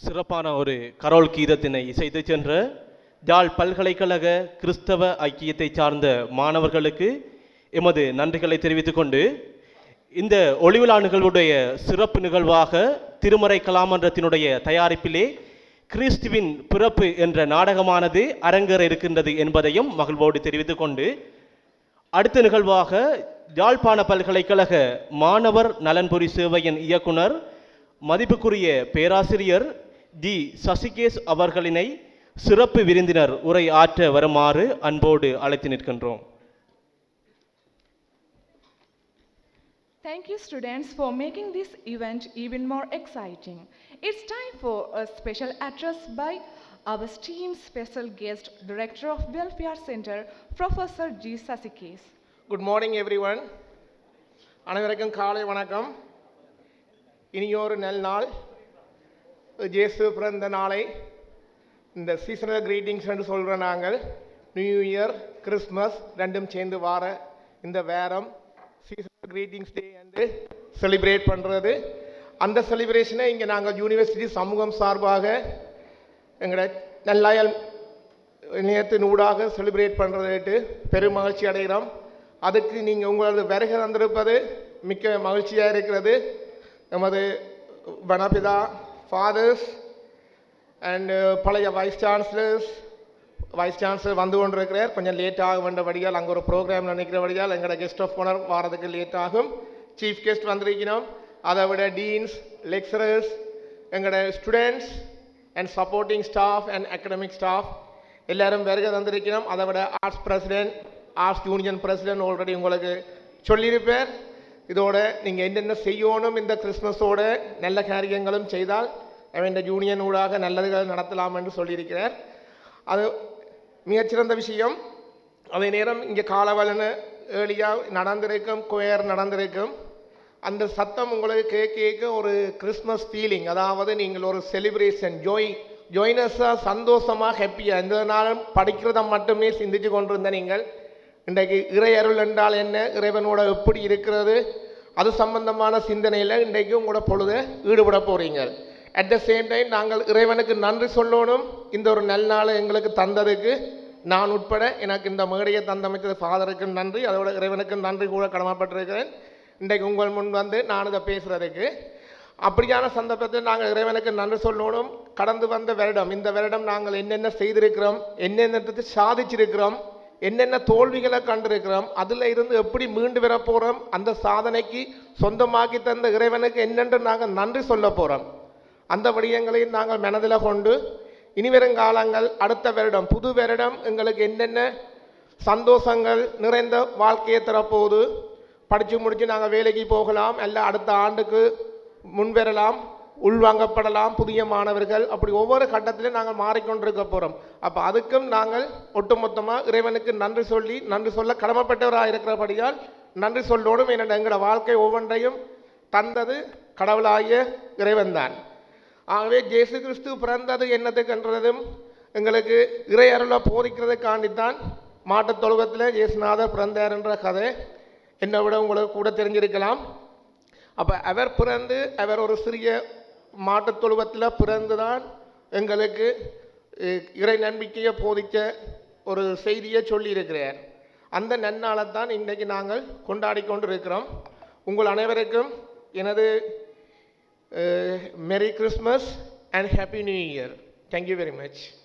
சிறப்பான ஒரு கரோல் கீதத்தினை இசைத்து சென்ற யாழ் பல்கலைக்கழக கிறிஸ்தவ ஐக்கியத்தை சார்ந்த மாணவர்களுக்கு எமது நன்றிகளை தெரிவித்துக் கொண்டு இந்த ஒளிவிழா நிகழ்வுடைய சிறப்பு நிகழ்வாக திருமறை கலாமன்றத்தினுடைய தயாரிப்பிலே கிறிஸ்துவின் பிறப்பு என்ற நாடகமானது அரங்கேற இருக்கின்றது என்பதையும் மகிழ்வோடு தெரிவித்துக் கொண்டு அடுத்த நிகழ்வாக யாழ்ப்பாண பல்கலைக்கழக மாணவர் நலன்புரி சேவையின் இயக்குனர் மதிப்புக்குரிய பேராசிரியர் டி சசிகேஷ் அவர்களினை சிறப்பு விருந்தினர் உரை ஆற்ற வருமாறு அன்போடு அழைத்து நிற்கின்றோம் Thank you students for making this event even more exciting. It's time for a special address by our esteemed special guest, Director of Welfare Center, Professor G. Sasikes. Good morning everyone அனைவருக்கும் காலை வணக்கம் இனியொரு நல் நாள் ஜேசு பிறந்த நாளை இந்த seasonal greetings என்று சொல்கிற நாங்கள் நியூ இயர் கிறிஸ்மஸ் ரெண்டும் சேர்ந்து வார இந்த வேரம் சீசனல் கிரீட்டிங்ஸ் டே என்று செலிப்ரேட் பண்ணுறது அந்த செலிப்ரேஷனை இங்கே நாங்கள் யூனிவர்சிட்டி சமூகம் சார்பாக எங்களோட நல்லாயல் இணையத்தின் ஊடாக செலிப்ரேட் பண்ணுறதுட்டு பெரும் மகிழ்ச்சி அடைகிறோம். அதுக்கு நீங்கள் உங்களது வருகை தந்திருப்பது மிக்க மகிழ்ச்சியாக இருக்கிறது. நமது வனபிதா ஃபாதர்ஸ் அண்டு uh, பழைய வைஸ் சான்சலர்ஸ் வைஸ் சான்சலர் வந்து கொண்டிருக்கிறார். கொஞ்சம் லேட் ஆக வேண்டபடியால் அங்கே ஒரு ப்ரோக்ராம் நினைக்கிறபடியால் எங்களோட கெஸ்ட் ஆஃப் ஓனர் வாரதுக்கு லேட் ஆகும். சீஃப் கெஸ்ட் வந்திருக்கணும். அதை விட டீன்ஸ் லெக்சரர்ஸ் எங்களோட students and supporting staff and academic staff எல்லாரும் வருகை தந்திருக்கணும். அதை விட arts president arts union president already உங்களுக்கு சொல்லியிருப்பேன் இதோடு நீங்கள் என்னென்ன செய்யணும் இந்த கிறிஸ்மஸோடு நல்ல காரியங்களும் செய்தால் அவன் இந்த யூனியன் ஊடாக நல்லதுகள் நடத்தலாம் என்று சொல்லியிருக்கிறார் அது மிகச்சிறந்த விஷயம் அதே நேரம் இங்கே காலவலன ஏழியாக நடந்திருக்கும் குயர் நடந்திருக்கும் அந்த சத்தம் உங்களுக்கு கேட்க கேட்க ஒரு கிறிஸ்மஸ் ஃபீலிங் அதாவது நீங்கள் ஒரு செலிப்ரேஷன் ஜோய் ஜோயினஸாக சந்தோஷமாக ஹாப்பியாக எந்த நாளும் படிக்கிறத மட்டுமே சிந்திச்சு கொண்டிருந்த நீங்கள் இன்றைக்கு இறை அருள் என்றால் என்ன? இறைவனோட எப்படி இருக்கிறது? அது சம்பந்தமான சிந்தனையில் இன்றைக்கு உங்களோட பொழுது ஈடுபட போகிறீங்க அட் த சேம் டைம் நாங்கள் இறைவனுக்கு நன்றி சொல்லணும். இந்த ஒரு நல்ல நாளை எங்களுக்கு தந்ததுக்கு நான் உட்பட எனக்கு இந்த மேடையை தந்தமைத்தது ஃபாதருக்கு நன்றி. அதோட இறைவனுக்கு நன்றி கூட கடமைப்பட்டிருக்கிறேன். இன்றைக்கு உங்கள் முன் வந்து நான் இதை பேசுகிறதுக்கு அப்படியான சந்தர்ப்பத்தில் நாங்கள் இறைவனுக்கு நன்றி சொல்லணும். கடந்து வந்த வருடம் இந்த வருடம் நாங்கள் என்னென்ன செய்திருக்கிறோம்? என்னென்னத்துக்கு சாதிச்சிருக்கிறோம்? என்னென்ன தோல்விகளை கண்டிருக்கிறோம் அதில் இருந்து எப்படி மீண்டு வர போகிறோம் அந்த சாதனைக்கு சொந்தமாக்கி தந்த இறைவனுக்கு என்னென்று நாங்கள் நன்றி சொல்ல போகிறோம் அந்த விடயங்களையும் நாங்கள் மனதில் கொண்டு இனிவரும் காலங்கள் அடுத்த வருடம் புது வருடம் எங்களுக்கு என்னென்ன சந்தோஷங்கள் நிறைந்த வாழ்க்கையை தரப்போகுது. படித்து முடித்து நாங்கள் வேலைக்கு போகலாம் அல்ல அடுத்த ஆண்டுக்கு முன்வரலாம் உள்வாங்கப்படலாம் புதிய மாணவர்கள். அப்படி ஒவ்வொரு கட்டத்திலையும் நாங்கள் மாறிக்கொண்டிருக்க போகிறோம் அப்போ அதுக்கும் நாங்கள் ஒட்டுமொத்தமாக இறைவனுக்கு நன்றி சொல்லி நன்றி சொல்ல கடமைப்பட்டவராக இருக்கிறபடியால் நன்றி சொல்லோடும் என்னோட எங்களோட வாழ்க்கை ஒவ்வொன்றையும் தந்தது கடவுளாகிய இறைவன்தான். ஆகவே ஜேசு கிறிஸ்து பிறந்தது என்னத்துக்குன்றதும் எங்களுக்கு இறை அருளை போதிக்கிறதுக்காண்டித்தான் மாட்டுத் தொழுவத்தில் இயேசுநாதர் பிறந்தார் என்ற கதை என்னை விட உங்களுக்கு கூட தெரிஞ்சிருக்கலாம். அப்போ அவர் பிறந்து அவர் ஒரு சிறிய மாட்டுத் தொழுவத்தில் பிறந்து தான் எங்களுக்கு இறை நம்பிக்கையை போதிக்க ஒரு செய்தியை சொல்லியிருக்கிறார் அந்த நன்னாளைத்தான் இன்றைக்கு நாங்கள் கொண்டாடி கொண்டிருக்கிறோம். உங்கள் அனைவருக்கும் எனது merry Christmas and happy new year thank you very much